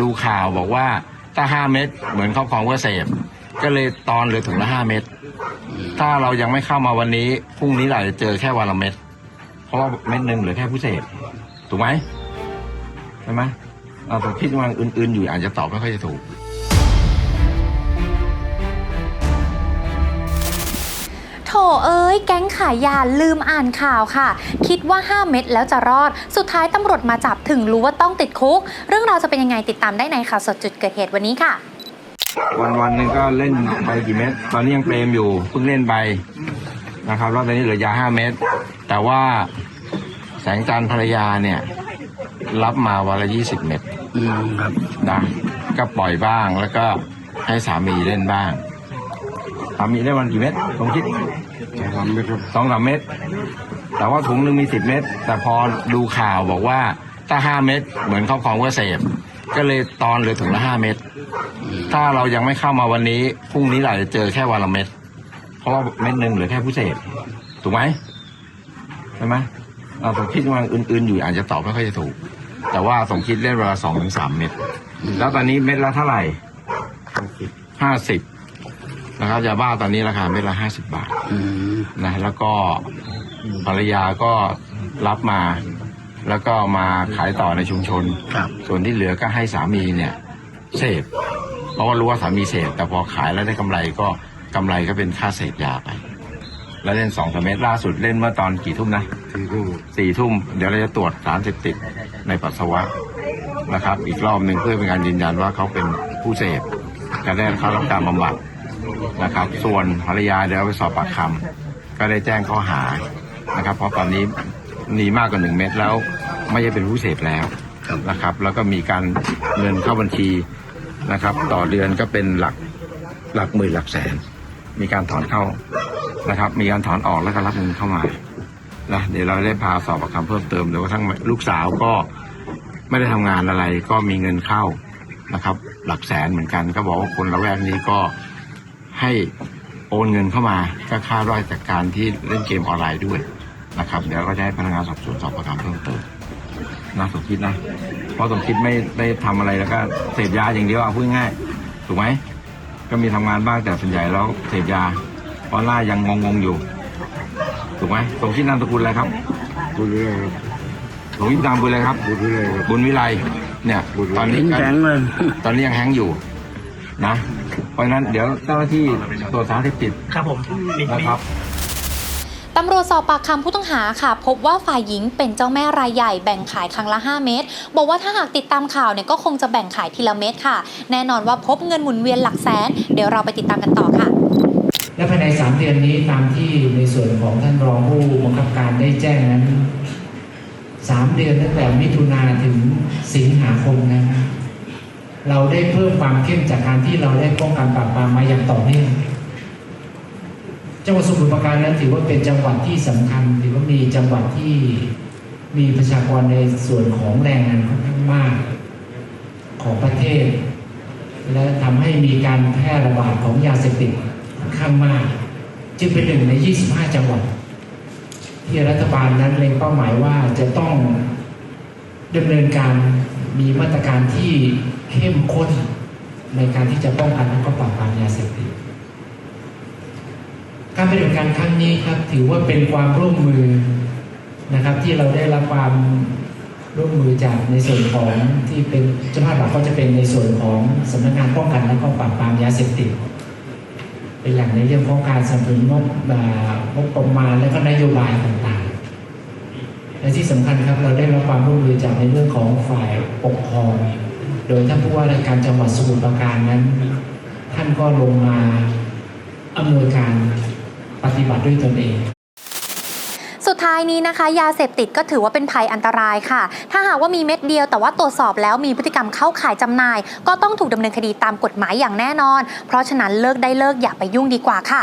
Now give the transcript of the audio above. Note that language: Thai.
ดูข่าวบอกว่าถ้าห้าเม็ดเหมือนครอบครองเพื่อเสพก็เลยตอนเหลือถุงละห้าเม็ดถ้าเรายังไม่เข้ามาวันนี้พรุ่งนี้เราจะเจอแค่วันละเม็ดเพราะว่าเม็ดหนึ่งเหลือแค่ผู้เสพถูกไหมใช่ไหมเราผมคิดว่าอื่นๆอยู่อาจจะตอบไม่ค่อยจะถูก เอ้ย แก๊งขายยาลืมอ่านข่าวค่ะ คิดว่า 5 เม็ดแล้วจะรอด สุดท้ายตำรวจมาจับถึงรู้ว่าต้องติดคุก เรื่องราวจะเป็นยังไงติดตามได้ในข่าวสดจุดเกิดเหตุวันนี้ค่ะ วันวันๆหนึ่งก็เล่นไปกี่เม็ดตอนนี้ยังเปรมอยู่เพิ่งเล่นไปนะครับแล้วตอนนี้เหลือยาห้าเม็ดแต่ว่าแสงจันทร์ภรรยาเนี่ย รับมาวันละยี่สิบเม็ดอืมครับนะก็ปล่อยบ้างแล้วก็ให้สามีเล่นบ้าง สามีได้วันกี่เม็ดผมคิดสองสามเม็ดครับสองสามเม็ดแต่ว่าถุงหนึ่งมีสิบเม็ดแต่พอดูข่าวบอกว่าถ้าห้าเม็ดเหมือนครอบครองเพื่อเสพก็เลยตอนเหลือถุงละห้าเม็ดถ้าเรายังไม่เข้ามาวันนี้พรุ่งนี้เราจะเจอแค่วันละเม็ดเพราะว่าเม็ดหนึ่งเหลือแค่ผู้เสพถูกไหมใช่ไหมเราผมคิดว่าอื่นๆอยู่อาจจะตอบไม่ค่อยจะถูก แต่ว่าสมคิดเล่นเวลาสองถึงสามเม็ดแล้วตอนนี้เม็ดละเท่าไหร่ห้าสิบ นะครับยาบ้าตอนนี้ราคาเม็ดละห้าสิบบาทอืมนะแล้วก็ภรรยาก็รับมา แล้วก็มาขายต่อในชุมชนครับส่วนที่เหลือก็ให้สามีเนี่ยเสพเพราะว่ารู้ว่าสามีเสพแต่พอขายแล้วได้กำไรก็กำไรก็เป็นค่าเสพยาไป แล้วเล่นสองสามเมตรล่าสุดเล่นเมื่อตอนกี่ทุ่มนะสี่ทุ่มสี่ทุ่มเดี๋ยวเราจะตรวจสารเสพติดในปัสสาวะนะครับ อีกรอบหนึ่งเพื่อเป็นการยืนยันว่าเขาเป็นผู้เสพจะได้เข้ารับการบำบัด นะครับ ส่วนภรรยาเดี๋ยวเอาไปสอบปากคำก็ได้แจ้งข้อหานะครับ เพราะตอนนี้มีมากกว่าหนึ่งเม็ดแล้ว ไม่ใช่เป็นผู้เสพแล้วครับนะครับ แล้วก็มีการเงินเข้าบัญชีนะครับ ต่อเดือนก็เป็นหลักหลักหมื่นหลักแสน มีการถอนเข้านะครับ มีการถอนออกแล้วก็รับเงินเข้ามานะเดี๋ยวเราได้พาสอบปากคำเพิ่มเติมเดี๋ยวกระทั่งลูกสาวก็ไม่ได้ทำงานอะไรก็มีเงินเข้านะครับ หลักแสนเหมือนกันก็บอกว่าคนละแวกนี้ก็ ให้โอนเงินเข้ามาก็คาดว่าจากการที่เล่นเกมออนไลน์ด้วยนะครับ เดี๋ยวก็จะให้พนักงานสอบสวนสอบปากคำเพิ่มเติมนะสมคิดนะ เพราะสมคิดไม่ได้ทำอะไรแล้วก็เสพยาอย่างเดียวเอาพูดง่ายถูกไหมก็มีทำงานบ้างแต่ส่วนใหญ่แล้วเสพยาเพราะล่ายังงงๆอยู่ถูกไหมสมคิดนามสกุลอะไรครับบุญเรื่อยครับสมคิดนามสกุลอะไรครับบุญเรื่อยครับบุญวิไลเนี่ยบุญตอนนี้ก็แข็งเลยตอนนี้ยังแฮงก์อยู่นะ เพราะฉะนั้นเดี๋ยวเจ้าหน้าที่ตรวจสารเสพติดครับผมมีนะครับ ตำรวจสอบปากคำผู้ต้องหาค่ะ พบว่าฝ่ายหญิงเป็นเจ้าแม่รายใหญ่แบ่งขายครั้งละ 5 เม็ดบอกว่าถ้าหากติดตามข่าวเนี่ยก็คงจะแบ่งขายทีละเม็ดค่ะ แน่นอนว่าพบเงินหมุนเวียนหลักแสน เดี๋ยวเราไปติดตามกันต่อค่ะ และภายใน 3 เดือนนี้ตามที่ในส่วนของท่านรองผู้บังคับการได้แจ้งนั้น 3 เดือนตั้งแต่มิถุนาถึงสิงหาคมนั้น เราได้เพิ่มความเข้มจากการที่เราได้ป้องกันปราบปรามมาอย่างต่อเนื่องจังหวัดสมุทรปราการนั้นถือว่าเป็นจังหวัดที่สำคัญถือว่ามีจังหวัดที่มีประชากรในส่วนของแรงงานค่อนข้างมากของประเทศ และทำให้มีการแพร่ระบาดของยาเสพติดค่อนข้างมาก จึงเป็นหนึ่งใน 25 จังหวัด ที่รัฐบาลนั้นเล็งเป้าหมายว่าจะต้องดำเนินการมีมาตรการที่ เข้มข้นในการที่จะป้องกันและก็ปราบปรามยาเสพติดการปฏิบัติการครั้งนี้ครับถือว่าเป็นความร่วมมือนะครับ ที่เราได้รับความร่วมมือจากในส่วนของที่เป็นเจ้าภาพหลักก็จะเป็นในส่วนของสำนักงานป้องกันและก็ปราบปรามยาเสพติดเป็นอย่างในเรื่องของการสนับสนุนงบงบประมาณและก็นโยบายต่างๆ และที่สำคัญครับเราได้รับความร่วมมือจากในเรื่องของฝ่ายปกครอง โดยท่านผู้ว่าราชการจังหวัดสมุทรปราการนั้น ท่านก็ลงมาอำนวยการปฏิบัติด้วยตนเองสุดท้ายนี้นะคะ ยาเสพติดก็ถือว่าเป็นภัยอันตรายค่ะ ถ้าหากว่ามีเม็ดเดียวแต่ว่าตรวจสอบแล้วมีพฤติกรรมเข้าข่ายจำหน่าย ก็ต้องถูกดำเนินคดีตามกฎหมายอย่างแน่นอน เพราะฉะนั้นเลิกได้เลิกอย่าไปยุ่งดีกว่าค่ะ